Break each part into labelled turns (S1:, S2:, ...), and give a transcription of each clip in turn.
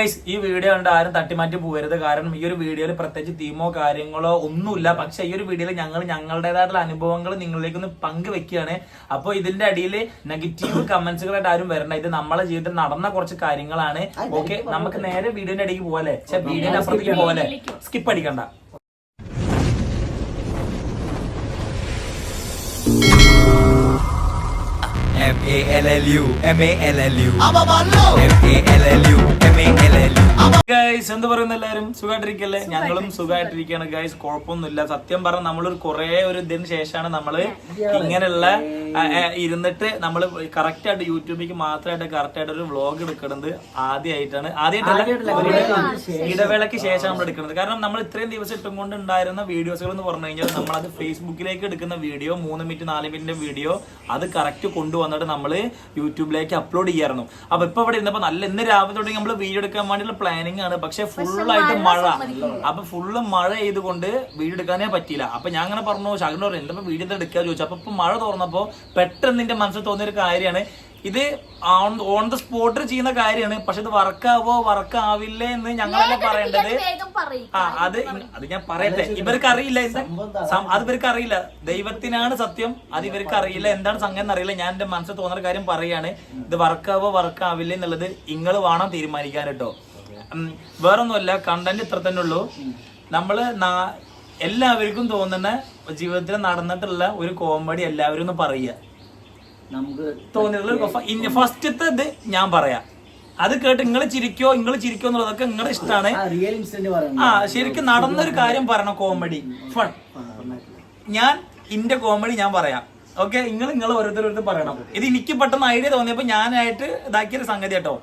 S1: Guys, ഈ video കണ്ട് ആരും തട്ടിമാറ്റി പോകരുത് കാരണം ഈ ഒരു വീഡിയോയിൽ പ്രത്യേകിച്ച് തീമോ കാര്യങ്ങളോ ഒന്നുമില്ല. പക്ഷെ ഈ ഒരു വീഡിയോയിൽ ഞങ്ങൾ ഞങ്ങളുടേതായിട്ടുള്ള അനുഭവങ്ങൾ നിങ്ങളിലേക്ക് ഒന്ന് പങ്കുവെക്കുകയാണ്. അപ്പോൾ ഇതിന്റെ അടിയിൽ നെഗറ്റീവ് കമന്റ്സുകളായിട്ട് ആരും വരണ്ട. ഇത് നമ്മളെ ജീവിതത്തിൽ നടന്ന കുറച്ച് കാര്യങ്ങളാണ്. ഓക്കെ നമുക്ക് നേരെ വീഡിയോന്റെ അടിക്ക് പോലെ പക്ഷെ വീഡിയോന്റെ അപ്പുറത്തേക്ക് പോലെ സ്കിപ്പ് അടിക്കണ്ട.
S2: M A L L U M A L L U. M A L L U.
S1: Guys എന്ത് പറയുന്ന എല്ലാവരും? സുഖമായിട്ടിരിക്കല്ലേ ഞങ്ങളും സുഖമായിട്ടിരിക്കുകയാണ് ഗൈസ് കുഴപ്പമൊന്നുമില്ല. സത്യം പറഞ്ഞ നമ്മളൊരു കുറെ ഒരു ഇതിന് ശേഷമാണ് നമ്മൾ ഇങ്ങനെയുള്ള ഇരുന്നിട്ട് നമ്മൾ കറക്റ്റ് ആയിട്ട് യൂട്യൂബിലേക്ക് മാത്രമായിട്ട് കറക്റ്റ് ആയിട്ട് ഒരു വ്ളോഗ് എടുക്കുന്നത് ആദ്യമായിട്ടാണ്. ആദ്യമായിട്ടല്ല ഇടവേളക്ക് ഇടവേളയ്ക്ക് ശേഷം നമ്മൾ എടുക്കുന്നത്. കാരണം നമ്മൾ ഇത്രയും ദിവസം ഇട്ടും കൊണ്ട് ഉണ്ടായിരുന്ന വീഡിയോസുകൾ എന്ന് പറഞ്ഞു കഴിഞ്ഞാൽ നമ്മൾ അത് ഫേസ്ബുക്കിലേക്ക് എടുക്കുന്ന വീഡിയോ മൂന്ന് മിനിറ്റ് നാല് മിനിറ്റിന്റെ വീഡിയോ അത് കറക്റ്റ് കൊണ്ടുവന്നിട്ട് നമ്മൾ യൂട്യൂബിലേക്ക് അപ്ലോഡ് ചെയ്യാറുണ്ട്. അപ്പൊ ഇപ്പൊ ഇവിടെ ഇരുന്നപ്പോ നല്ല ഇന്ന് രാവിലെ തുടങ്ങി നമ്മൾ വീഡിയോ എടുക്കാൻ വേണ്ടിയുള്ള പ്ലാനിങ് ആണ്. പക്ഷെ ഫുള്ളായിട്ട് മഴ അപ്പൊ ഫുള്ള് മഴ ചെയ്തുകൊണ്ട് വീഡിയോ എടുക്കാനേ പറ്റിയില്ല. അപ്പൊ ഞാൻ അങ്ങനെ പറഞ്ഞു ശകലം പറഞ്ഞു എന്താ വീഡിയോ എടുക്കാന്ന് എടുക്കുക ചോദിച്ചു. അപ്പൊ മഴ തുറന്നപ്പോ പെട്ടെന്ന് എന്റെ മനസ്സിൽ തോന്നിയ ഒരു കാര്യമാണ്. ഇത് ഓൺ ഓൺ ദ സ്പോട്ടിൽ ചെയ്യുന്ന കാര്യമാണ്. പക്ഷെ ഇത് വർക്കാവോ വർക്കാവില്ല എന്ന് ഞങ്ങളല്ല പറയേണ്ടത്. ആ അത് അത് ഞാൻ പറയട്ടെ. ഇവർക്ക് അറിയില്ല അത് ഇവർക്ക് അറിയില്ല. ദൈവത്തിനാണ് സത്യം. അത് ഇവർക്ക് അറിയില്ല. എന്താണ് സംഗതി എന്ന് അറിയില്ല. ഞാൻ എന്റെ മനസ്സിൽ തോന്നുന്ന കാര്യം പറയാണ്. ഇത് വർക്കാവോ വർക്കാവില്ല എന്നുള്ളത് നിങ്ങൾ വേണം തീരുമാനിക്കാൻ കേട്ടോ. വേറൊന്നുമല്ല കണ്ടന്റ് ഇത്ര തന്നെ ഉള്ളൂ. നമ്മൾ എല്ലാവർക്കും തോന്നുന്ന ജീവിതത്തിൽ നടന്നിട്ടുള്ള ഒരു കോമഡി എല്ലാവരും ഒന്ന് പറയുക.
S3: നമുക്ക്
S1: തോന്നിയിട്ടുള്ള ഫസ്റ്റത്തെ ഇത് ഞാൻ പറയാം. അത് കേട്ട് നിങ്ങൾ ചിരിക്കോ നിങ്ങൾ ചിരിക്കോ എന്നുള്ളതൊക്കെ നിങ്ങളുടെ ഇഷ്ടമാണ് ആ ശരിക്കും നടന്നൊരു കാര്യം പറയണം കോമഡി ഫൺ. ഞാൻ ഇന്റെ കോമഡി ഞാൻ പറയാം. ഓക്കെ നിങ്ങൾ നിങ്ങൾ ഓരോരുത്തരോരുത്തർ പറയണം. ഇത് എനിക്ക് പെട്ടെന്ന് ഐഡിയ തോന്നിയപ്പോ ഞാനായിട്ട് ഇതാക്കിയൊരു സംഗതി കേട്ടോ.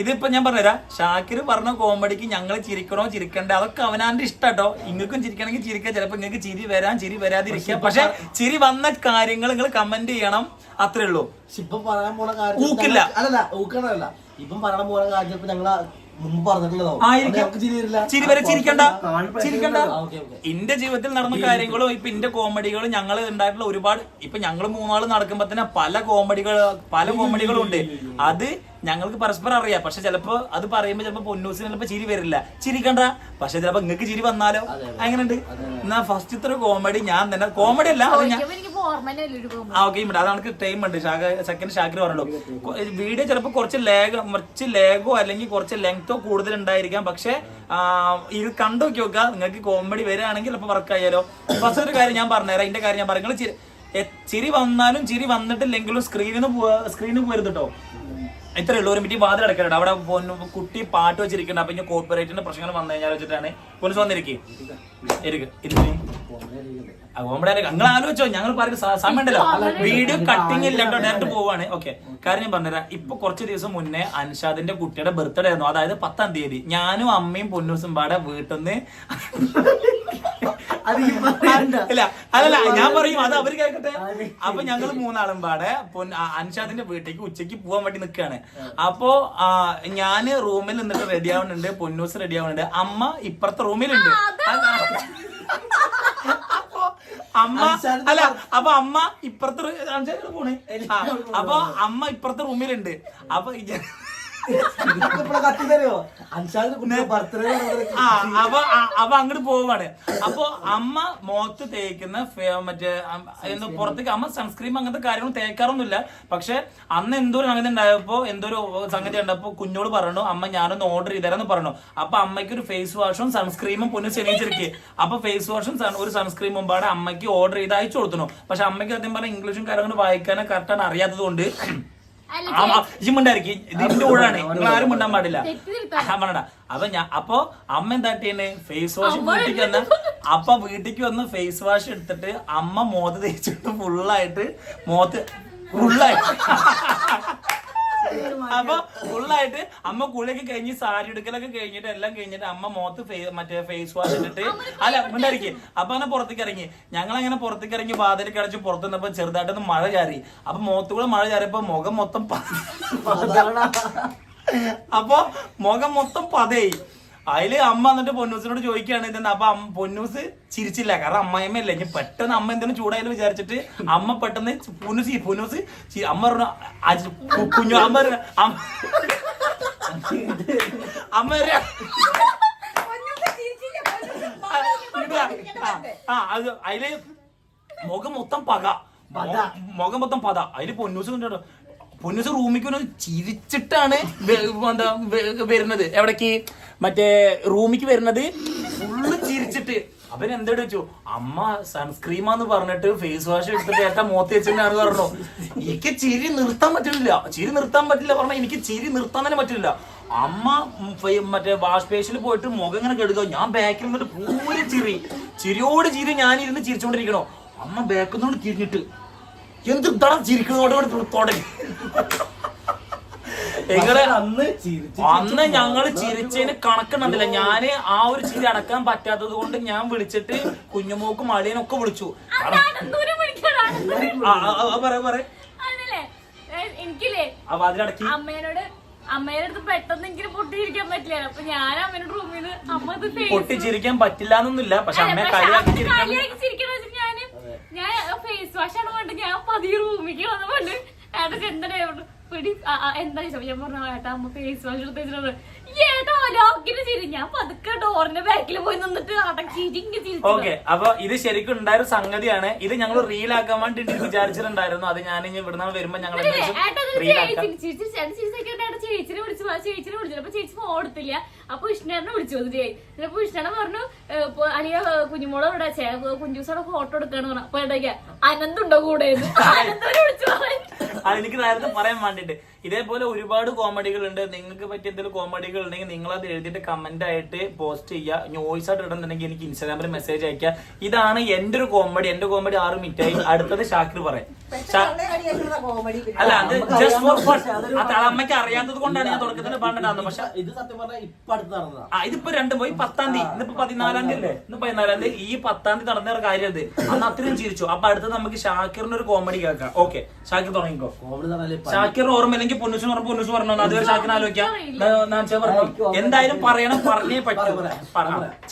S1: ഇതിപ്പോ ഞാൻ പറഞ്ഞുതരാം. ഷാക്കിർ പറഞ്ഞ കോമഡിക്ക് ഞങ്ങൾ ചിരിക്കണോ ചിരിക്കണ്ടേ? അതൊക്കെ അവനാന്റെ ഇഷ്ടാട്ടോ. ഇങ്ങൾക്കും ചിരിക്കണമെങ്കിൽ ചിരിക്കാം. ചിലപ്പോ നിങ്ങൾക്ക് ചിരി വരാൻ ചിരി വരാതിരിക്കാം. പക്ഷെ ചിരി വന്ന കാര്യങ്ങൾ നിങ്ങൾ കമന്റ് ചെയ്യണം. അത്രേ ഉള്ളൂ.
S4: ഇപ്പം പറയാൻ പോണ കാര്യം
S1: ഊക്കില്ല.
S4: അല്ലല്ല ഊക്കണല്ല ഇപ്പം പറയാൻ പോണ കാര്യം ഇപ്പൊ ഞങ്ങൾ ചിരി
S1: വരെ ചിരിക്കണ്ട. ചിരിക്കണ്ട. ഇന്റെ ജീവിതത്തിൽ നടന്ന കാര്യങ്ങളും ഇപ്പൊ എന്റെ കോമഡികളും ഞങ്ങൾ ഉണ്ടായിട്ടുള്ള ഒരുപാട് ഇപ്പൊ ഞങ്ങൾ മൂന്നാൾ നടക്കുമ്പോ തന്നെ പല കോമഡികൾ പല കോമഡികളും ഉണ്ട്. അത് ഞങ്ങൾക്ക് പരസ്പരം അറിയാം. പക്ഷെ ചിലപ്പോ അത് പറയുമ്പോ ചിലപ്പോ പൊന്നൂസിന് ചിലപ്പോ ചിരി വരില്ല. ചിരിക്കണ്ട പക്ഷെ ചിലപ്പോ നിങ്ങൾക്ക് ചിരി വന്നാലോ? അങ്ങനെയുണ്ട് എന്നാ ഫസ്റ്റ് ഇത്ര കോമഡി ഞാൻ തന്നെ കോമഡി അല്ല അത് ഓക്കെ അതാണ് ടൈം ഉണ്ട്. സെക്കൻഡ് ഷാക്കിർ പറഞ്ഞല്ലോ. വീഡിയോ ചിലപ്പോൾ കുറച്ച് ലേഗ കുറച്ച് ലേഗോ അല്ലെങ്കിൽ കുറച്ച് ലെങ്തോ കൂടുതൽ ഉണ്ടായിരിക്കാം പക്ഷെ ഇത് കണ്ടു നോക്കി നോക്കുക. നിങ്ങൾക്ക് കോമഡി വരികയാണെങ്കിൽ ചിലപ്പോൾ വർക്ക് ആയാലോ. ഫസ്റ്റ് ഒരു കാര്യം ഞാൻ പറഞ്ഞുതരാം. അതിന്റെ കാര്യം ഞാൻ പറഞ്ഞു ചിരി വന്നാലും ചിരി വന്നിട്ടില്ലെങ്കിലും സ്ക്രീനിൽ നിന്ന് സ്ക്രീനിൽ പോരുത് കേട്ടോ ഇത്രയേ ഉള്ളൂ. ഒരു മിനിറ്റ് വാതിൽ അടക്കാനുണ്ട് അവിടെ പൊന്നു- കുട്ടി പാട്ട് വെച്ചിരിക്കുന്നുണ്ട്. അപ്പൊ ഇനി കോർപ്പറേറ്റിന്റെ പ്രശ്നങ്ങൾ വന്നു കഴിഞ്ഞാൽ വെച്ചിട്ടാണ് പോലീസ് വന്നിരിക്കേ. നിങ്ങൾ ആലോചിച്ചോ. ഞങ്ങൾ പറയുന്ന സ- സമയം ഉണ്ടല്ലോ. വീഡിയോ കട്ടിങ് ഇല്ല കേട്ടോ. ഡയറക്റ്റ് പോവാണ്. ഓക്കെ. കാര്യം ഞാൻ പറഞ്ഞുതരാം. ഇപ്പൊ കുറച്ച് ദിവസം മുന്നേ അൻഷാദിന്റെ കുട്ടിയുടെ ബർത്ത്ഡേ ആയിരുന്നു. അതായത് പത്താം തീയതി. ഞാനും അമ്മയും പൊന്നൂസും പാടെ വീട്ടിൽ നിന്ന്
S3: അത്
S1: അല്ലല്ല ഞാൻ പറയും അത് അവർ കേൾക്കട്ടെ? അപ്പൊ ഞങ്ങൾ മൂന്നാളും പാടെ പൊൻ അൻഷാദിന്റെ വീട്ടിലേക്ക് ഉച്ചയ്ക്ക് പോവാൻ വേണ്ടി നിൽക്കുകയാണ് അപ്പോ ഞാൻ റൂമിൽ നിന്നിട്ട് റെഡി ആവുന്നുണ്ട് പൊന്നൂസ് റെഡി ആവുന്നുണ്ട് അമ്മ ഇപ്പുറത്തെ റൂമിലുണ്ട്. അപ്പൊ അമ്മ അല്ല അപ്പൊ അമ്മ ഇപ്പുറത്തെ പോണേ. അപ്പൊ അമ്മ ഇപ്പുറത്തെ റൂമിലുണ്ട്. അപ്പൊ ആ അപ്പൊ അങ്ങോട്ട് പോവാണ്. അപ്പൊ അമ്മ മോത്ത് തേക്കുന്ന മറ്റേ എന്തോ പുറത്തേക്ക് അമ്മ സൺസ്ക്രീം അങ്ങനത്തെ കാര്യങ്ങൾ തേക്കാറൊന്നുമില്ല. പക്ഷെ അന്ന് എന്തോ ഒരു സംഗതി ഉണ്ടായപ്പോ എന്തോ ഒരു സംഗതി ഉണ്ടപ്പോ കുഞ്ഞോട് പറഞ്ഞു അമ്മ ഞാനൊന്ന് ഓർഡർ ചെയ്തരാന്ന് പറഞ്ഞു. അപ്പൊ അമ്മയ്ക്ക് ഒരു ഫേസ് വാഷും സൺസ്ക്രീമും പൊന്നു ചെറിയിച്ചിരിക്കുക അപ്പൊ ഫേസ് വാഷും ഒരു സൺസ്ക്രീമും പാടെ അമ്മയ്ക്ക് ഓർഡർ ചെയ്ത് അയച്ചു കൊടുത്തു. പക്ഷെ അമ്മയ്ക്ക് സത്യം പറഞ്ഞ ഇംഗ്ലീഷും കാര്യങ്ങളും വായിക്കാനോ കറക്റ്റാണ് അറിയാത്തത് കൊണ്ട്
S5: അല്ല
S1: ഇത് ഇതിന്റെ കൂടാണ് നിങ്ങൾ ആരും മിണ്ടാൻ പാടില്ല. പറഞ്ഞടാ അപ്പൊ ഞാൻ അപ്പൊ അമ്മ എന്താ ചെയ്യണേ ഫേസ് വാഷ് വീട്ടിക്ക് വന്ന അപ്പൊ വീട്ടിക്ക് വന്ന് ഫേസ് വാഷ് എടുത്തിട്ട് അമ്മ മോത്ത് തേച്ചിട്ട് ഫുള്ളായിട്ട് മോത്ത് ഫുള്ളായിട്ട് അപ്പൊ ഫുള്ളായിട്ട് അമ്മ കുളിയൊക്കെ കഴിഞ്ഞ് സാരി എടുക്കലൊക്കെ കഴിഞ്ഞിട്ട് എല്ലാം കഴിഞ്ഞിട്ട് അമ്മ മോത്ത് ഫേ- മറ്റേ ഫേസ് വാഷ് ഇട്ടിട്ട് അല്ല ഉണ്ടായിരിക്കും അപ്പൊ അങ്ങനെ പുറത്തേക്ക് ഇറങ്ങി. ഞങ്ങൾ അങ്ങനെ പുറത്തേക്ക് ഇറങ്ങി വാതിൽ കിടച്ച് പുറത്ത് നിന്നപ്പോ ചെറുതായിട്ടൊന്ന് മഴ ചാറി. അപ്പൊ മുഖത്ത് കൂടെ മഴ ചാറിയപ്പോ മുഖം മൊത്തം അപ്പൊ മുഖം മൊത്തം പതയായി. അതിൽ അമ്മ എന്നിട്ട് പൊന്നൂസിനോട് ചോദിക്കുകയാണ് ഇതെന്ന് അപ്പൊ അമ്മ- പൊന്നൂസ് ചിരിച്ചില്ല. കാരണം അമ്മായിമ്മല്ലേ ഇനി പെട്ടെന്ന് അമ്മ എന്തെങ്കിലും ചൂടായാലും വിചാരിച്ചിട്ട് അമ്മ പെട്ടെന്ന് പൊന്നൂസ് പൊന്നൂസ് അമ്മ പറഞ്ഞു "അജ് കുഞ്ഞു അമ്മ അമ്മ ആ, ആ അത് അതിൽ മുഖം മൊത്തം പക. മുഖം മൊത്തം പത. അതിൽ പൊന്നൂസ് കണ്ടോ പൊന്നൂസ് റൂമിക്ക് ചിരിച്ചിട്ടാണ് എന്താ വരുന്നത്. എവിടേക്ക്? മറ്റേ റൂമിക്ക് വരുന്നത് ഫുള്ള് ചിരിച്ചിട്ട്. അവൻ എന്താ വെച്ചു? അമ്മ സൺസ്ക്രീമാന്ന് പറഞ്ഞിട്ട് ഫേസ് വാഷ് എടുത്തിട്ട് ഏട്ടാ മോത്ത് വെച്ചെന്നാണ് പറഞ്ഞു? എനിക്ക് ചിരി നിർത്താൻ പറ്റില്ല. ചിരി നിർത്താൻ പറ്റില്ല പറഞ്ഞാൽ എനിക്ക് ചിരി നിർത്താൻ തന്നെ പറ്റില്ല. അമ്മ മറ്റേ വാഷ് പേഷ്യൽ പോയിട്ട് മുഖം ഇങ്ങനെ കെടുക്കുക ഞാൻ ബാക്കിൽ നിന്നിട്ട് പൂര ചിരി. ചിരിയോട് ചിരി ഞാനിരുന്ന് ചിരിച്ചോണ്ടിരിക്കണോ? അമ്മ ബാക്കിൽ നിന്നോട് തിരിഞ്ഞിട്ട് എന്തിട്ടാണ് ചിരിക്കുന്നതോടെ തുടങ്ങി? എങ്ങനെ
S4: അന്ന്
S1: അന്ന് ഞങ്ങൾ ചിരിച്ചതിന് കണക്കുണ്ടല്ലോ ഞാൻ ആ ഒരു ചിരി അടക്കാൻ പറ്റാത്തത് കൊണ്ട് ഞാൻ വിളിച്ചിട്ട് കുഞ്ഞുമോക്കും അളിയനൊക്കെ വിളിച്ചു.
S5: പറയാ പറയാ. എനിക്കില്ലേ അമ്മേനോട് അമ്മേടെ അടുത്ത് പെട്ടെന്ന് എനിക്ക് പൊട്ടിയിരിക്കാൻ പറ്റില്ല. അപ്പൊ ഞാൻ അമ്മേനോട് റൂമിൽ നിന്ന് അമ്മ
S1: പൊട്ടിച്ചിരിക്കാൻ പറ്റില്ല എന്നൊന്നുമില്ല. പക്ഷെ
S5: അമ്മ കളിയാക്കി ചിരിക്കണ ഞാൻ ഫേസ് വാഷ് ആണ് കൊണ്ട് ഞാൻ പതിയെ റൂമിലേക്ക് വന്നു പണ്ട് ഏട്ടാ എന്താ പിടി ആ, ആ, എന്താ ചോദിച്ചു ഞാൻ പറഞ്ഞു ഏട്ടാ അമ്മ ഫേസ് വാഷ് എടുത്ത് ഏട്ടാ ലോക്കിന് ചിരി ഞാൻ പതുക്കെ ഡോറിന്റെ ബാക്കിൽ പോയി നിന്നിട്ട് അടക്കി ചിരിങ്ങി ചിരിച്ചു
S1: ഓക്കെ അപ്പൊ ഇത് ശരിക്കും ഉണ്ടായ ഒരു സംഗതിയാണ്. ഇത് ഞങ്ങൾ റീൽ ആക്കാൻ വേണ്ടി വിചാരിച്ചിട്ടുണ്ടായിരുന്നു. അത് ഞാൻ ഇനി ഇവിടുന്ന് വരുമ്പോ ഞങ്ങൾ
S5: ചേച്ചിനെ വിളിച്ചു ചേച്ചിനെ വിളിച്ചു അപ്പൊ ചേച്ചി ഫോൺ എടുത്തില്ല. അപ്പൊ ഇഷ്ണേറിനെ വിളിച്ചു വന്നിട്ട് അപ്പൊ ഇഷ്ണേനെ പറഞ്ഞു അനിയ ഇപ്പൊ അലിയ കുഞ്ഞുമോളെ ഇവിടെ ചേ കുഞ്ചൂസോടെ ഫോട്ടോ എടുക്കാന്ന് പറഞ്ഞു. അപ്പൊ ഇടയ്ക്ക് അനന്തുണ്ടോ കൂടെ അനന്തോനെ വിളിച്ചു
S1: അത് എനിക്ക് നേരത്തെ പറയാൻ വേണ്ടിട്ട്. ഇതേപോലെ ഒരുപാട് കോമഡികൾ ഉണ്ട് നിങ്ങൾക്ക് പറ്റിയ എന്തെങ്കിലും കോമഡികൾ ഉണ്ടെങ്കിൽ നിങ്ങൾ അത് എഴുതിയിട്ട് കമന്റ് ആയിട്ട് പോസ്റ്റ് ചെയ്യുക. നോയ്സ് വോയിസ് ആയിട്ട് ഇടുന്നുണ്ടെങ്കിൽ എനിക്ക് ഇൻസ്റ്റാഗ്രാമിൽ മെസ്സേജ് അയക്കുക ഇതാണ് എന്റെ ഒരു കോമഡി എന്റെ കോമഡി ആറ് മിനിറ്റ് ആയി. അടുത്തത് ഷാക്കിർ പറയാം അല്ല അത് ജസ്റ്റ് ഫോർ ഫൺ അത് അമ്മയ്ക്ക് അറിയാത്തത് കൊണ്ടാണ് ഞാൻ തുടക്കത്തിൽ പറഞ്ഞിട്ടാണ് പക്ഷെ
S4: ഇത് സത്യം പറഞ്ഞാൽ ഇപ്പൊ അടുത്ത് നടന്നതാ.
S1: ആ ഇതിപ്പോ രണ്ടും പോയി പത്താം തീയതി. ഇന്നിപ്പോ പതിനാലാം തീയതി അല്ലേ? ഇന്ന് പതിനാലാം തീയതി. ഈ പത്താം തീയതി നടന്ന ഒരു കാര്യം അത് അന്ന് അത്രയും ചിരിച്ചു. അപ്പൊ അടുത്തത് നമുക്ക് ഷാക്കിറിന് ഒരു കോമഡി കേൾക്കാം. ഓക്കെ ഷാക്കിർ തുടങ്ങിക്കോ. ഷാക്കിർ ഓർമ്മയില്ലെങ്കിൽ പൊന്നുസ് പറഞ്ഞു പൊന്നുസ് പറഞ്ഞു? അതുവരെ ഷാക്കിന് ആലോചിക്കാം. പറഞ്ഞു? എന്തായാലും പറയണം പറഞ്ഞേ പറ്റൂ.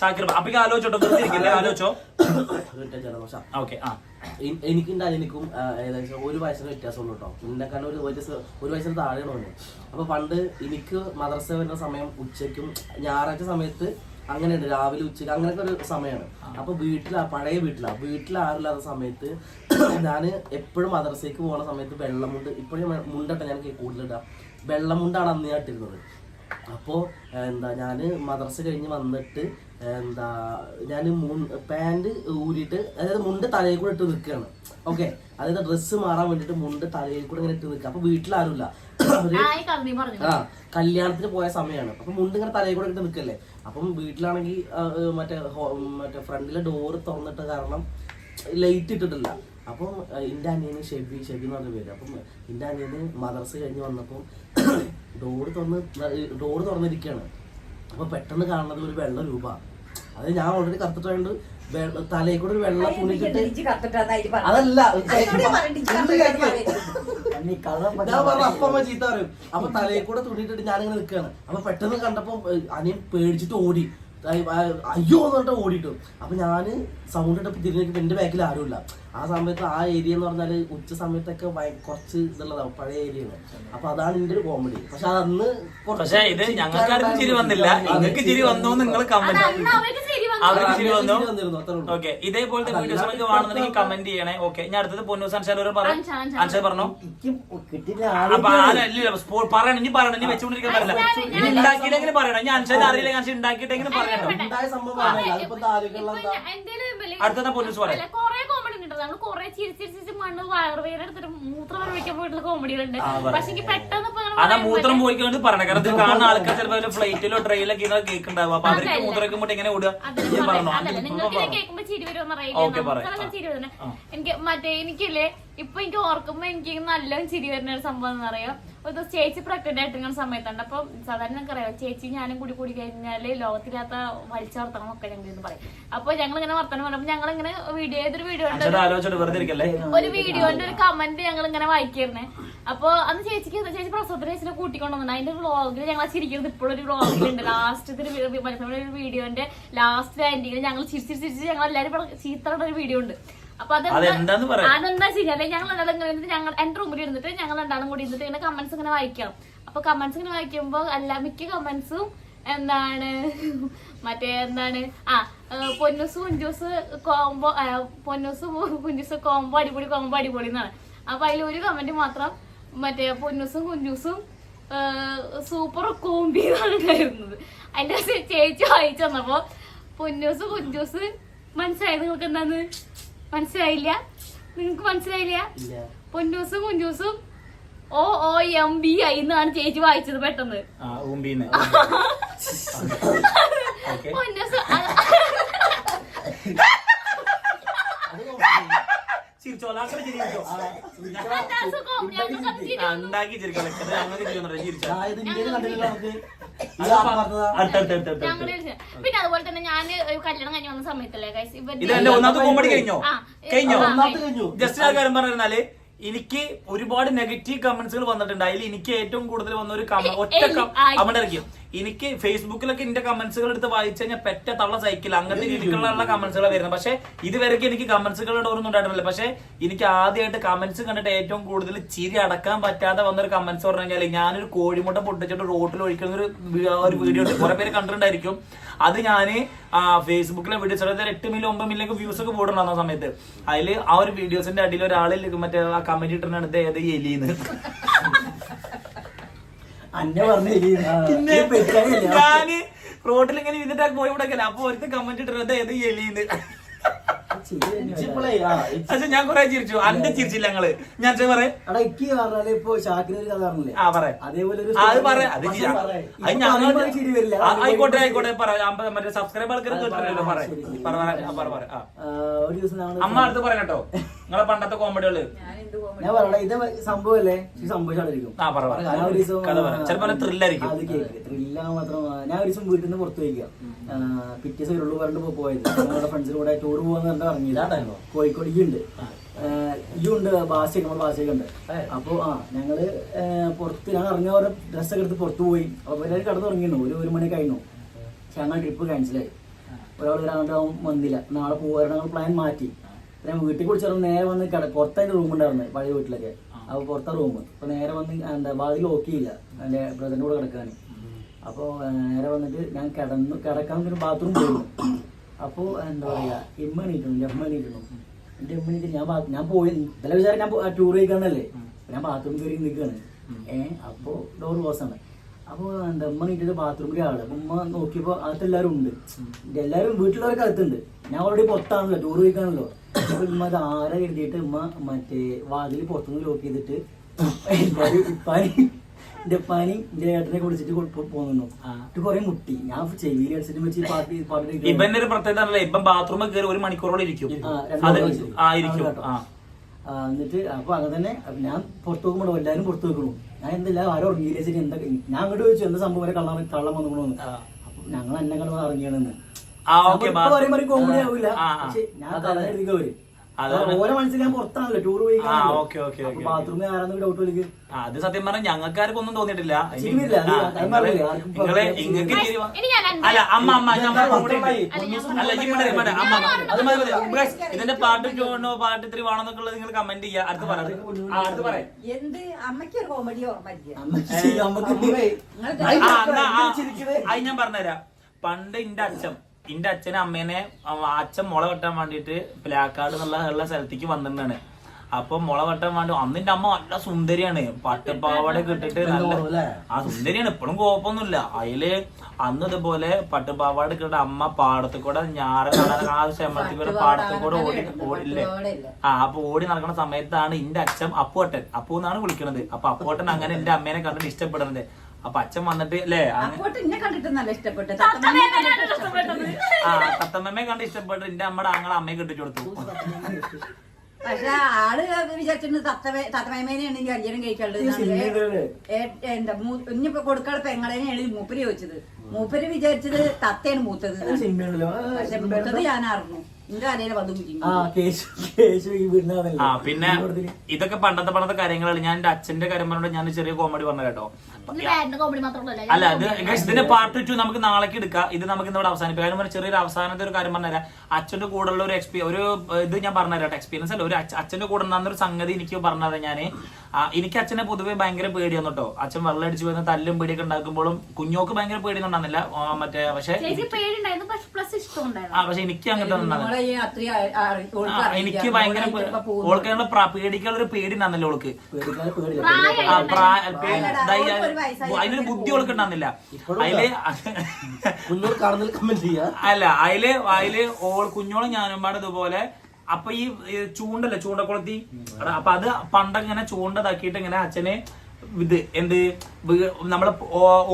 S1: ഷാക്കിർ അപ്പൊ ആലോചിച്ചോട്ടോ? വെറുതെ ഇരിക്കില്ലേ? ആലോചിച്ചോ? ഓക്കെ ആ.
S4: എനിക്കുണ്ട് അതിനിക്കും ഏകദേശം ഒരു വയസ്സിന് വ്യത്യാസമുള്ളൂ കേട്ടോ എന്നെക്കാളും ഒരു ഒരു വയസ്സ് ഒരു വയസ്സിന് താഴെയാണ് പോകുന്നത് അപ്പൊ പണ്ട് എനിക്ക് മദ്രസ വരുന്ന സമയം ഉച്ചയ്ക്കും ഞായറാഴ്ച സമയത്ത് അങ്ങനെയുണ്ട്. രാവിലെ ഉച്ചയ്ക്ക് അങ്ങനെയൊക്കെ ഒരു സമയമാണ്. അപ്പൊ വീട്ടിലാ പഴയ വീട്ടിലാ. വീട്ടിൽ ആരില്ലാത്ത സമയത്ത് ഞാൻ എപ്പോഴും മദ്രസയ്ക്ക് പോകുന്ന സമയത്ത് വെള്ളമുണ്ട് ഇപ്പോഴും മുണ്ടട്ട ഞാൻ കൂടുതലിടാം വെള്ളമുണ്ടാണ് അന്ന് ഞാൻ ഇട്ടിരുന്നത്. അപ്പോൾ എന്താ ഞാൻ മദ്രസ കഴിഞ്ഞ് വന്നിട്ട് എന്താ ഞാൻ പാന്റ് ഊരിയിട്ട് അതായത് മുണ്ട് തലയിൽ കൂടെ ഇട്ട് നിൽക്കുകയാണ് ഓക്കെ? അതായത് ഡ്രസ്സ് മാറാൻ വേണ്ടിയിട്ട് മുണ്ട് തലയിൽ കൂടെ ഇങ്ങനെ ഇട്ട് നിൽക്കുക അപ്പോൾ വീട്ടിലാരുമില്ല. ആ കല്യാണത്തിന് പോയ സമയമാണ് അപ്പൊ മുണ്ട് ഇങ്ങനെ തലയിൽ കൂടെ ഇട്ട് നിൽക്കല്ലേ? അപ്പം വീട്ടിലാണെങ്കിൽ മറ്റേ മറ്റേ ഫ്രണ്ടിലെ ഡോറ് തുറന്നിട്ട് കാരണം ലൈറ്റ് ഇട്ടിട്ടില്ല. അപ്പം എന്റെ എന്റെ അനിയന് ഷെബി ഷെബി എന്ന് പറഞ്ഞ പേര്. അപ്പം എന്റെ അനിയന് മദർസ് കഴിഞ്ഞ് വന്നപ്പോൾ ഡോറ് തുറന്ന് ഡോറ് തുറന്നിരിക്കുകയാണ്. അപ്പൊ പെട്ടെന്ന് കാണുന്നത് ഒരു വെള്ള രൂപ. അത് ഞാൻ ഓൾറെഡി കറുത്തിട്ടുണ്ട് തലയിൽ കൂടെ ഒരു വെള്ള തുണിച്ചിട്ട് അതല്ല അപ്പമ്മ ചീത്ത പറയും. അപ്പൊ തലയിൽ കൂടെ തുണിയിട്ടിട്ട് ഞാനിങ്ങനെ നിൽക്കുകയാണ് അപ്പൊ പെട്ടെന്ന് കണ്ടപ്പോ അനിയൻ പേടിച്ചിട്ട് ഓടി. അയ്- അയ്യോ എന്ന് പറഞ്ഞിട്ട് ഓടിയിട്ടു. അപ്പൊ ഞാൻ സൗണ്ട് ഇട്ടപ്പോ തിരിഞ്ഞിട്ട് എന്റെ ബാക്കിൽ ആരുമില്ല. ആ സമയത്ത് ആ ഏരിയ എന്ന് പറഞ്ഞാൽ ഉച്ച സമയത്തൊക്കെ കുറച്ച് ഇതുള്ളതാണ് പഴയ ഏരിയ അപ്പൊ അതാണ് ഇതിന്റെ ഒരു കോമഡി പക്ഷെ അത് അന്ന്
S1: പക്ഷെ ഇത് ഞങ്ങൾക്ക് ചിരി വന്നില്ല. നിങ്ങൾക്ക് ചിരി വന്നു നിങ്ങൾ കമന്റ്
S5: അന്ന് അവർക്ക് ശരി വന്നു.
S1: അവർക്ക് ചിരി വന്നു. ഓക്കെ ഇതേപോലത്തെ വീഡിയോസ് നിങ്ങൾക്ക് വേണമെന്നുണ്ടെങ്കിൽ കമന്റ് ചെയ്യണേ. ഓക്കെ ഞാൻ അടുത്തത് പൊന്നൂസ് അൻഷാൽ പറഞ്ഞു?
S5: അൻഷാ, അൻഷാ.
S1: അൻഷാൽ പറഞ്ഞു അപ്പൊ ആരല്ല പറയണം. ഇനി പറയണം. ഇനി വെച്ചുകൊണ്ടിരിക്കാൻ പറ്റില്ല. ഇനി ഉണ്ടാക്കിയില്ലെങ്കിലും പറയണം. ഞാൻ അൻഷാൽ അറിയില്ല ഞാൻ ഉണ്ടാക്കിയിട്ടെങ്കിലും
S4: പറയണം.
S1: അടുത്തത് പൊന്നൂസ് പറയാം
S5: ഉണ്ട് നമ്മൾ കൊറേ ചിരിച്ചിരിച്ച് മണ്ണ് വയറുവേദന എടുത്തിട്ട് മൂത്രം വരവിക്കാൻ പോയിട്ടുള്ള കോമഡികളുണ്ട് പക്ഷെ എനിക്ക് പെട്ടെന്ന്
S1: അതാ മൂത്രം പോയിക്കൊണ്ട് പറയണം. കാരണം ഇത് കാണുന്ന ആൾക്കാർ ചിലപ്പോൾ ഫ്ലൈറ്റിലോ ട്രെയിനിലോ ഇങ്ങനെ കേൾക്കുണ്ടാവും. അപ്പൊ അവർക്ക് മൂത്രം വെക്കുമ്പോൾ എങ്ങനെ ഓടുക
S5: നിങ്ങൾക്ക് കേൾക്കുമ്പോ ചിരി വരുമെന്ന്
S1: ഓക്കേ,
S5: അറിയില്ല
S1: പറയാം.
S5: നമുക്കെല്ലാം ചിരി വരുന്നത് എനിക്ക് മറ്റേ എനിക്കില്ലേ ഇപ്പൊ എനിക്ക് ഓർക്കുമ്പോ എനിക്ക് നല്ല ചിരി വരുന്ന ഒരു സംഭവം എന്ന് പറയാം? ഒരു ദിവസം ചേച്ചി പ്രഗ്നന്റ് ആയിട്ടിരിക്കുന്ന സമയത്തുണ്ട്. അപ്പൊ സാധാരണ അറിയാം ചേച്ചി ഞാനും കൂടി കൂടി കഴിഞ്ഞാൽ ലോകത്തില്ലാത്ത വലിച്ച വർത്തകളൊക്കെ ഞങ്ങൾ ഇന്ന് പറയും. അപ്പൊ ഞങ്ങൾ ഇങ്ങനെ വർത്തനം പറയുമ്പോൾ ഞങ്ങൾ ഇങ്ങനെ വീഡിയോ ഏതൊരു വീഡിയോ ഒരു വീഡിയോന്റെ ഒരു കമന്റ് ഞങ്ങൾ ഇങ്ങനെ വായിക്കായിരുന്നേ. അപ്പൊ അന്ന് ചേച്ചിക്ക് ചേച്ചി പ്രസവത്തിന് ചേച്ചിനെ കൂട്ടിക്കൊണ്ടുവന്നു അതിന്റെ വ്ളോഗിൽ ഞങ്ങൾ ചിരിക്കുന്നത് ഇപ്പോഴും ഒരു വ്ളോഗിലുണ്ട് ലാസ്റ്റ് ഒരു വീഡിയോന്റെ ലാസ്റ്റ് ആൻഡിങ്ങിൽ ഞങ്ങൾ ചിരിച്ചിരിച്ച് ചിരിച്ച് ഞങ്ങൾ എല്ലാവരും ചീത്തയുടെ ഒരു വീഡിയോ ഉണ്ട്. അപ്പൊ
S1: അതെന്താന്ന് പറ.
S5: അതെന്താ ചെയ്യാല്ലേ ഞങ്ങൾ രണ്ടാളും ഞങ്ങൾ എന്റെ റൂമിൽ ഇരുന്നിട്ട് ഞങ്ങൾ രണ്ടാളും കൂടി ഇരുന്നിട്ട് ഇങ്ങനെ കമന്റ്സ് ഇങ്ങനെ വായിക്കാം. അപ്പൊ കമന്റ്സ് ഇങ്ങനെ വായിക്കുമ്പോ എല്ലാ മിക്ക കമന്റ്സും എന്താണ്? മറ്റേ എന്താണ്? ആ പൊന്നൂസ് കുഞ്ചൂസ് കോംബോ പൊന്നൂസ് കുഞ്ചൂസ് കോംബോ അടിപൊളി കോംബോ അടിപൊളി എന്നാണ്. അപ്പൊ അതിൽ ഒരു കമന്റ് മാത്രം മറ്റേ പൊന്നൂസും കുഞ്ചൂസും സൂപ്പർ കോമ്പി എന്നാണ് ഉണ്ടായിരുന്നത്. അതിന്റെ ചേച്ചി വായിച്ചു തന്നപ്പോ പൊന്നൂസ് കുഞ്ചൂസ് മനസ്സിലായത് നിങ്ങൾക്ക് എന്താന്ന്? മനസ്സിലായില്ല? നിങ്ങക്ക് മനസ്സിലായില്ല? പൊന്നൂസും കുഞ്ചൂസും O O M B I എന്നാണ് ചേച്ചി വായിച്ചത് പെട്ടെന്ന്. പൊന്നൂസ് കല്യാണം കഴിഞ്ഞ് വന്ന സമയത്തല്ലേ ഗൈസ്
S1: ഒന്നാമത്തെ കോമഡി കഴിഞ്ഞോ? കഴിഞ്ഞോ? ജസ്റ്റ് ആ കാര്യം പറഞ്ഞാൽ എനിക്ക് ഒരുപാട് നെഗറ്റീവ് കമന്റ്സുകൾ വന്നിട്ടുണ്ട്. അതിൽ എനിക്ക് ഏറ്റവും കൂടുതൽ വന്ന ഒരു കമന്റ് ഒറ്റ കമന്റ് ഇറക്കി എനിക്ക് ഫേസ്ബുക്കിലൊക്കെ എന്റെ കമന്റ്സുകൾ എടുത്ത് വായിച്ചു കഴിഞ്ഞാൽ പെറ്റ തള്ള സൈക്കിൾ അങ്ങനത്തെ രീതിക്കുള്ള കമന്റ്സുകൾ വരുന്നത്. പക്ഷെ ഇതുവരെയൊക്കെ എനിക്ക് കമന്റ്സുകളുടെ ഒന്നും ഉണ്ടായിട്ടില്ല. പക്ഷെ എനിക്ക് ആദ്യമായിട്ട് കമന്റ്സ് കണ്ടിട്ട് ഏറ്റവും കൂടുതൽ ചിരി അടക്കാൻ പറ്റാതെ വന്നൊരു കമന്റ്സ് പറഞ്ഞു കഴിഞ്ഞാൽ ഞാനൊരു കോഴിമുട്ട പൊട്ടിച്ചിട്ട് റോട്ടിൽ ഒഴിക്കുന്ന ഒരു ഒരു വീഡിയോ ഉണ്ട്. കുറെ പേര് കണ്ടിട്ടുണ്ടായിരിക്കും. അത് ആ ഫേസ്ബുക്കിലെ വീഡിയോസ് അതായത് എട്ട് മില്യൺ ഒമ്പത് മില്യൺ വ്യൂസ് ഒക്കെ പോയിട്ടുണ്ട് ആ സമയത്ത്. അതിൽ ആ ഒരു വീഡിയോസിന്റെ അടിയിൽ ഒരാളിൽ മറ്റേ ആ കമന്റ് ഇട്ടിട്ടുണ്ട് ഏത് എലിന്ന്.
S3: അന്നെ പറഞ്ഞു
S1: ഞാൻ റോഡിൽ ഇങ്ങനെ ഇരുന്നിട്ട് പോയി ഇവിടെ അപ്പൊ ഒരുത്ത കമന്റ് ഇട്ടിട്ട് ഏത് എലിന്ന്? പക്ഷെ ഞാൻ കൊറേ ചിരിച്ചു. അന്റെ ചിരിച്ചില്ല ഞങ്ങൾ. ഞാൻ പറയാം
S3: ഇപ്പൊ ഷാക്കിന് ഒരു കഥ പറഞ്ഞില്ലേ?
S1: ആ പറയാം.
S3: അതേപോലെ
S1: അത് പറയാം. ആയിക്കോട്ടെ ആയിക്കോട്ടെ. പറയാം. മറ്റേ സബ്സ്ക്രൈബ് ആൾക്കാർ
S3: പറയാം. ഒരു ദിവസം
S1: അമ്മ അടുത്ത് പറയാം കേട്ടോ. നിങ്ങളെ പണ്ടത്തെ കോമഡികൾ
S3: ഞാൻ പറയട്ടെ ഇത് സംഭവല്ലേ
S1: ആ പറ പറ.
S3: ഞാൻ ഒരു ദിവസം
S1: കഥ പറ. ചിലപ്പോ ത്രില്ലായിരിക്കും
S3: അത് കേക്ക്. ത്രില്ലാ മാത്രം ഞാൻ ഒരു ദിവസം വീട്ടിൽ നിന്ന് പുറത്തു പോയിക്കാം പിറ്റേ ദിവസം ഉള്ളു പറഞ്ഞിട്ട് പോ- പോയത്. ഞങ്ങളുടെ ഫ്രണ്ട്സിന്റെ കൂടെ ടൂർ പോകാന്ന് പറഞ്ഞിട്ട് ഇറങ്ങിയത്.
S4: ഇതാണ്ടായിരുന്നോ?
S3: കോഴിക്കോട് ഈ ഉണ്ട്. ഈ ഉണ്ട് ബാസിയൊക്കെ നമ്മുടെ ബാസിയൊക്കെ ഉണ്ട്. അപ്പൊ ആ ഞങ്ങൾ ആ, പുറത്ത് ഞാൻ ഇറങ്ങിയ ഓരോ ഡ്രസ്സൊക്കെ എടുത്ത് പുറത്ത് പോയി. അപ്പൊ എല്ലാവരും കടന്നു തുടങ്ങിയിരുന്നു ഒരു ഒരു മണി കഴിഞ്ഞു. പക്ഷെ ഞങ്ങൾ ട്രിപ്പ് ക്യാൻസലായി ഒരാൾ ഒരാളുടെ വന്നില്ല. നാളെ പോകാൻ ഞങ്ങൾ പ്ലാൻ മാറ്റി. പിന്നെ വീട്ടിൽ കുടിച്ചു നേരെ വന്ന് കട പുറത്തതിന്റെ റൂം ഉണ്ടായിരുന്നു പഴയ വീട്ടിലൊക്കെ. അപ്പൊ പുറത്തെ റൂം അപ്പൊ നേരെ വന്ന് എന്താ വാതിൽ ലോക്ക് ചെയ്യില്ല എന്റെ ബ്രദറിന്റെ കൂടെ കിടക്കാൻ അപ്പോൾ നേരെ വന്നിട്ട് ഞാൻ കിടന്നു കിടക്കാൻ ഒരു ബാത്റൂം പോയിരുന്നു അപ്പോൾ എന്താ പറയാ ഇമ്മ എണീറ്റണം എമ്മ എണീറ്റണം എന്റെ എമ്മ എണീറ്റ് ഞാൻ ഞാൻ പോയി ഇന്നലെ വിചാരം ഞാൻ ടൂർ കഴിക്കാന്നല്ലേ? ഞാൻ ബാത്റൂം കയറി നിൽക്കുകയാണ് ഏഹ് അപ്പോൾ ഡോർ ക്ലോസ് ആണ്. അപ്പോൾ എന്താ ഉമ്മ നീട്ടിട്ട് ബാത്റൂമിൽ ആൾ. അപ്പൊ ഉമ്മ നോക്കിയപ്പോൾ അകത്ത് എല്ലാരും ഉണ്ട്. എല്ലാരും എല്ലാവരും വീട്ടിലുള്ളവർക്ക് അകത്തുണ്ട്. ഞാൻ ഓൾറെഡി പുറത്താണല്ലോ ടൂർ പോയിക്കാണല്ലോ. അപ്പൊ ഉമ്മ അത് ആരെ എഴുതിയിട്ട് ഉമ്മ മറ്റേ വാതിൽ പുറത്തുനിന്ന് ലോക്ക് ചെയ്തിട്ട് പനി എന്റെ പനി എന്റെ ഏട്ടനെ കുടിച്ചിട്ട് പോന്നു എന്നിട്ട് കുറെ മുട്ടി. ഞാൻ ചെവിയിൽ അടിച്ചിട്ട് വെച്ച് പാട്ട് പാട്ട്
S1: ഇവന്റെ ഒരു പ്രത്യേകത ഇപ്പം ബാത്റൂമിൽ കയറി ഒരു മണിക്കൂറോളം ഇരിക്കും.
S3: എന്നിട്ട് അപ്പൊ അങ്ങനെ തന്നെ ഞാൻ പുറത്തു നോക്കുമ്പോൾ എല്ലാരും പുറത്തു വെക്കണു ഞാൻ എന്തില്ല ആരോ ഉറങ്ങിയില്ല ശരി എന്താ ഞാൻ അങ്ങോട്ട് ചോദിച്ചു എന്താ സംഭവം? വരെ കള്ളം കള്ളം വന്നുകൊണ്ടു അപ്പൊ ഞങ്ങൾ എന്നെ കണ്ടു ഇറങ്ങിയാണെന്ന്
S1: ആ ഓക്കെ
S3: ഇപ്പൊ പറയുമ്പോ ഒരു കോമഡി ആവില്ല. പക്ഷെ ഞാൻ എഴുതിക്ക വരും. ഓരോ പുറത്താണല്ലോ ടൂർ പോയി
S1: ആ, ഓക്കേ, ഓക്കേ, ഓക്കേ,
S3: ബാത്റൂമിൽ ഡൗട്ട്
S1: അത് സത്യം പറഞ്ഞാൽ ഞങ്ങൾക്കാർക്ക് ഒന്നും
S3: തോന്നിട്ടില്ല
S1: നിങ്ങളെ
S5: ഞാൻ
S1: അല്ല അമ്മ അമ്മ
S4: അല്ല,
S1: ഇതിന്റെ പാട്ട് ചോണോ പാട്ട് ഇത്തിരി വേണോ എന്നൊക്കെ നിങ്ങൾ കമന്റ് ചെയ്യാ അടുത്ത് പറ ആ, അടുത്ത് പറയാം
S6: എന്ത്? അമ്മയ്ക്ക് ഒരു കോമഡി
S1: അത് ഞാൻ പറഞ്ഞുതരാം. പണ്ട് ഇന്റെ അച്ഛൻ ഇന്റെ അച്ഛനും അമ്മേനെ അച്ഛൻ മുള വെട്ടാൻ വേണ്ടിട്ട് പ്ലാക്കാട് എന്നുള്ള ഉള്ള സ്ഥലത്തേക്ക് വന്നിട്ടാണ് അപ്പൊ മുള വെട്ടാൻ വേണ്ടി അന്ന് എന്റെ അമ്മ നല്ല സുന്ദരിയാണ്. പട്ടുപാവാട ഇട്ടിട്ട് നല്ല ആ സുന്ദരിയാണ്. ഇപ്പോഴും കുഴപ്പമൊന്നുമില്ല. അതിൽ അന്ന് ഇതുപോലെ പട്ടുപാവാട ഇട്ടിട്ട് അമ്മ പാടത്ത് കൂടെ ഞാറ ആ ചെമ്പരത്തി കൂടെ പാടത്ത് കൂടെ ഓടി ഓടില്ലേ ആ അപ്പൊ ഓടി നടക്കുന്ന സമയത്താണ് എന്റെ അച്ഛൻ അപ്പുവട്ടൻ. അപ്പു എന്നാണ് വിളിക്കണത്. അപ്പൊ അപ്പുവട്ടൻ അങ്ങനെ എന്റെ അമ്മേനെ കണ്ടിട്ട് ഇഷ്ടപ്പെടുന്നത് അപ്പൊ അച്ഛൻ വന്നിട്ട് അല്ലേ
S6: കണ്ടിട്ട് നല്ല ഇഷ്ടപ്പെട്ടു
S5: ഇഷ്ടപ്പെട്ടത്.
S1: ആ തത്തമ്മയെ കണ്ട് ഇഷ്ടപ്പെട്ട് എന്റെ അമ്മയുടെ ആങ്ങളെ അമ്മയെ കെട്ടിച്ചു കൊടുത്തു.
S6: പക്ഷെ ആൾ വിചാരിച്ചിട്ട് തത്തമേ തത്തമേമേനെയാണ് ഈ കല്യാണം കഴിക്കാനുള്ളത് എന്താ ഇനിയിപ്പൊ ഇനിയിപ്പോ പെങ്ങളേനെയാണ് മൂപ്പര് ചോദിച്ചത്. മൂപ്പര് വിചാരിച്ചത് തത്തയാണ് മൂത്തത് പക്ഷെ മൂത്തത് ഞാൻ അറിഞ്ഞു.
S1: പിന്നെ ഇതൊക്കെ പണ്ടത്തെ പണ്ടത്തെ കാര്യങ്ങളാണ്. ഞാൻ എന്റെ അച്ഛന്റെ കാര്യം പറഞ്ഞിട്ട് ഞാൻ ചെറിയ കോമഡി പറഞ്ഞു കേട്ടോ. അല്ല ഇതിന്റെ പാർട്ട് ടു നമുക്ക് നാളേക്ക് എടുക്കാം. ഇത് നമുക്ക് ഇന്നിവിടെ അവസാനിപ്പിക്കാം. അതിന് ചെറിയൊരു അവസാനത്തെ ഒരു കാര്യം പറഞ്ഞുതരാം. അച്ഛന്റെ കൂടെയുള്ള ഒരു എക്സ്പീ ഒരു ഇത് ഞാൻ പറഞ്ഞുതരാം എക്സ്പീരിയൻസ് അല്ല ഒരു അച്ഛന്റെ കൂടെ ഉണ്ടാകുന്ന ഒരു സംഗതി എനിക്ക് പറഞ്ഞത് ഞാൻ എനിക്ക് അച്ഛനെ പൊതുവെ ഭയങ്കര പേടിയാണ് കേട്ടോ. അച്ഛൻ വെള്ളം അടിച്ചു വരുന്ന തല്ലും പേടിയൊക്കെ ഉണ്ടാക്കുമ്പോഴും കുഞ്ഞോക്ക് ഭയങ്കര പേടിയൊന്നും ഉണ്ടാകുന്നില്ല മറ്റേ പക്ഷെ ആ പക്ഷെ എനിക്ക് അങ്ങനത്തെ
S6: ഓൾക്ക്.
S1: എനിക്ക് ഭയങ്കര ഓൾക്കുള്ള പേടിക്കാനുള്ള ഒരു പേടി ഉണ്ടാകുന്നില്ല ഓൾക്ക്.
S5: പ്രായം
S1: അതിനൊരു ബുദ്ധി കൊടുക്കണ്ടെന്നില്ല അതിൽ
S4: കുഞ്ഞോട് കമന്റ് ചെയ്യാ.
S1: അല്ല അതിൽ അതിൽ ഓൾ കുഞ്ഞോളും ഞാനും പാടെ ഇതുപോലെ അപ്പൊ ഈ ചൂണ്ടല്ലേ ചൂണ്ടക്കുളത്തി? അപ്പൊ അത് പണ്ടങ്ങനെ ചൂണ്ടതാക്കിയിട്ട് ഇങ്ങനെ അച്ഛന് ഇത് എന്ത് നമ്മളെ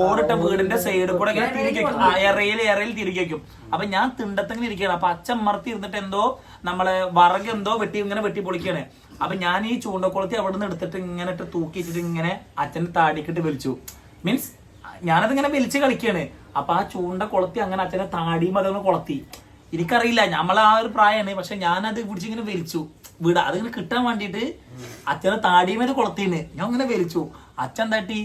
S1: ഓടിട്ട വീടിന്റെ സൈഡിൽ കൂടെ ഇങ്ങനെ തിരികെ എറയിൽ എറയിൽ തിരികെ വെക്കും അപ്പൊ ഞാൻ തിണ്ടത്തിങ്ങനെ ഇരിക്കുകയാണ്. അപ്പൊ അച്ഛൻ മറത്തി ഇരുന്നിട്ട് എന്തോ നമ്മളെ വറക് എന്തോ വെട്ടി ഇങ്ങനെ വെട്ടി പൊളിക്കുകയാണ്. അപ്പൊ ഞാൻ ഈ ചൂണ്ടക്കുളത്തി അവിടെ നിന്ന് എടുത്തിട്ട് ഇങ്ങനെ ഇട്ട് തൂക്കി വെച്ചിട്ട് ഇങ്ങനെ അച്ഛന്റെ താടിക്കിട്ട് വലിച്ചു. മീൻസ് ഞാനതിങ്ങനെ വലിച്ച് കളിക്കാണ് അപ്പൊ ആ ചൂണ്ട കൊളത്തി അങ്ങനെ അച്ഛനെ താടിയും അതങ്ങനെ കൊളത്തി. എനിക്കറിയില്ല. നമ്മളെ ആ ഒരു പ്രായമാണ് പക്ഷെ ഞാനത് പിടിച്ചിങ്ങനെ വലിച്ചു. വിട. അതിങ്ങനെ കിട്ടാൻ വേണ്ടിട്ട് അച്ഛനെ താടിയുമേത് കൊളത്തിന്. ഞാൻ അങ്ങനെ വലിച്ചു. അച്ഛൻ തട്ടി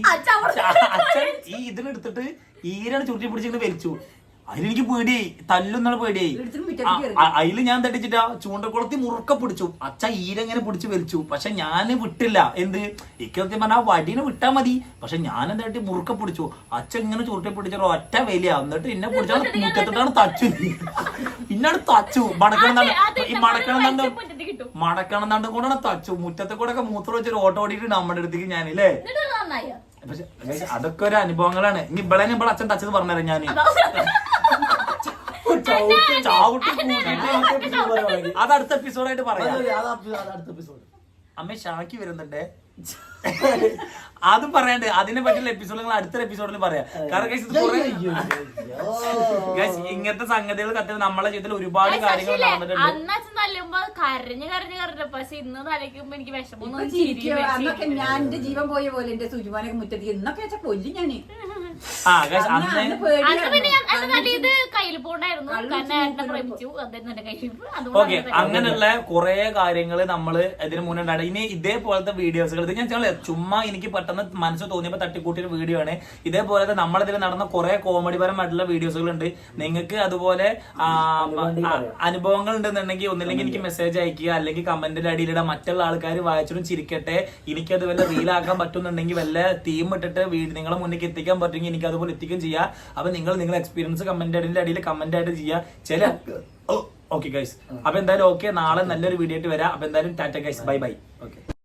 S1: അച്ഛൻ ഈ ഇതിനെടുത്തിട്ട് ഈരാണ് ചുരുട്ടി പിടിച്ചിങ്ങനെ വലിച്ചു. അതിലെനിക്ക് പേടിയായി തല്ലൊന്നാണ് പേടിയായി അതിൽ ഞാൻ തട്ടിച്ചിട്ടാ ചൂണ്ടക്കുളത്തി മുറുക്ക പിടിച്ചു. അച്ഛ ഈരങ്ങനെ പിടിച്ച് വലിച്ചു. പക്ഷെ ഞാൻ വിട്ടില്ല. എന്ത്? എനിക്ക് സത്യം പറഞ്ഞാൽ വടീനെ വിട്ടാ മതി. പക്ഷെ ഞാൻ എന്തായിട്ട് മുറുക്ക പിടിച്ചു. അച്ഛൻ ഇങ്ങനെ ചുരുട്ടി പിടിച്ചോ ഒറ്റ വലിയ. എന്നിട്ട് എന്നെ പിടിച്ചാൽ മുറ്റത്തിട്ടാണ് തച്ചു ഇന്നാണ് തച്ചു. മടക്കണം ഈ മടക്കണം
S5: കിട്ടും.
S1: മടക്കണം തണ്ടും കൂടെ തച്ചു. മുറ്റത്തെ കൂടെ ഒക്കെ മൂത്രം വെച്ചൊരു ഓട്ടോ ഓടിയിട്ട് നമ്മുടെ അടുത്തേക്ക് ഞാനില്ലേ പക്ഷെ അതൊക്കെ ഒരു അനുഭവങ്ങളാണ്. ഇനി ഇവിടെ ഇവിടെ അച്ഛൻ തച്ചത് പറഞ്ഞുതരാം ഞാൻ. ചാവുട്ടി അത് അടുത്ത എപ്പിസോഡായിട്ട് പറയാം.
S4: അടുത്ത എപ്പിസോഡ്
S1: അമ്മ ഷാക്കി വരുന്നുണ്ട്. അതും പറയണ്ട്. അതിനെ പറ്റിയുള്ള എപ്പിസോഡ് നിങ്ങൾ അടുത്ത എപ്പിസോഡിൽ പറയാം. കാരണം guys, ഇത് കുറെ Guys, ഇങ്ങനത്തെ സംഗതികൾ കത്തി നമ്മളെ ജീവിതത്തിൽ ഒരുപാട് കാര്യങ്ങൾ നടന്നിട്ടുണ്ട്.
S5: അന്ന് അച്ഛൻ തല്ലുമ്പോ കരഞ്ഞ് കരഞ്ഞ് കരഞ്ഞു പക്ഷെ ഇന്ന് തലയ്ക്കുമ്പോ എനിക്ക് വിഷമം
S6: ഇപ്പൊ ചിരിക്കുക. അന്നൊക്കെ ഞാൻ എന്റെ ജീവൻ പോയ പോലെ എന്റെ സുജുമാനൊക്കെ മുറ്റത്ത് ഇന്നൊക്കെ വെച്ചാൽ കൊല്ലി ഞാൻ.
S1: ആ
S6: അന്ന്
S1: അന്ന്
S6: അന്ന്
S5: അന്ന് പിന്നെ ഞാൻ
S6: പേടിയായിരുന്നു.
S5: അന്ന് നല്ല ഇത് കയ്യിൽ പോണ്ടായിരുന്നു.
S6: കള്ള്
S5: കാരണം
S6: കുടിച്ച്
S5: എന്നെ
S6: മൂക്കിൽ
S5: പ്രേമിച്ചു. അതായിരുന്നു എന്റെ കയ്യിൽ
S1: ഓക്കെ അങ്ങനെയുള്ള കുറെ കാര്യങ്ങൾ നമ്മൾ ഇതിന് മുന്നേ ഉണ്ടായി. ഇനി ഇതേപോലത്തെ വീഡിയോസുകൾ ഇത് ഞാൻ ചുമ്മാ എനിക്ക് പെട്ടെന്ന് മനസ്സ് തോന്നിയപ്പോൾ തട്ടിക്കൂട്ടിയൊരു വീഡിയോ ആണ്. ഇതേപോലത്തെ നമ്മളിതിൽ നടന്ന കുറെ കോമഡി പരമായിട്ടുള്ള വീഡിയോസുകൾ ഉണ്ട് നിങ്ങൾക്ക് അതുപോലെ ആ, ആ, അനുഭവങ്ങൾ ഉണ്ടെന്നുണ്ടെങ്കിൽ ഒന്നില്ലെങ്കിൽ എനിക്ക് മെസ്സേജ് അയക്കുക. അല്ലെങ്കിൽ കമന്റിന്റെ അടിയിലിടാ. മറ്റുള്ള ആൾക്കാർ വായിച്ചിട്ടും ചിരിക്കട്ടെ. എനിക്കത് വല്ല റീലാക്കാൻ പറ്റുന്നുണ്ടെങ്കിൽ വല്ല തീം ഇട്ടിട്ട് വീട് നിങ്ങളെ മുന്നിലേക്ക് എത്തിക്കാൻ പറ്റുമെങ്കിൽ എനിക്ക് അതുപോലെ എത്തിക്കുകയും ചെയ്യാം. അപ്പൊ നിങ്ങൾ നിങ്ങളുടെ എക്സ്പീരിയൻസ് കമന്റ് അടിയിൽ കമന്റ് ആയിട്ട് ചെയ്യുക ചില ഓക്കെ ഗൈസ് അപ്പൊ എന്തായാലും ഓക്കെ നാളെ നല്ലൊരു വീഡിയോ ആയിട്ട് വരാം. അപ്പൊ എന്തായാലും tata guys bye bye okay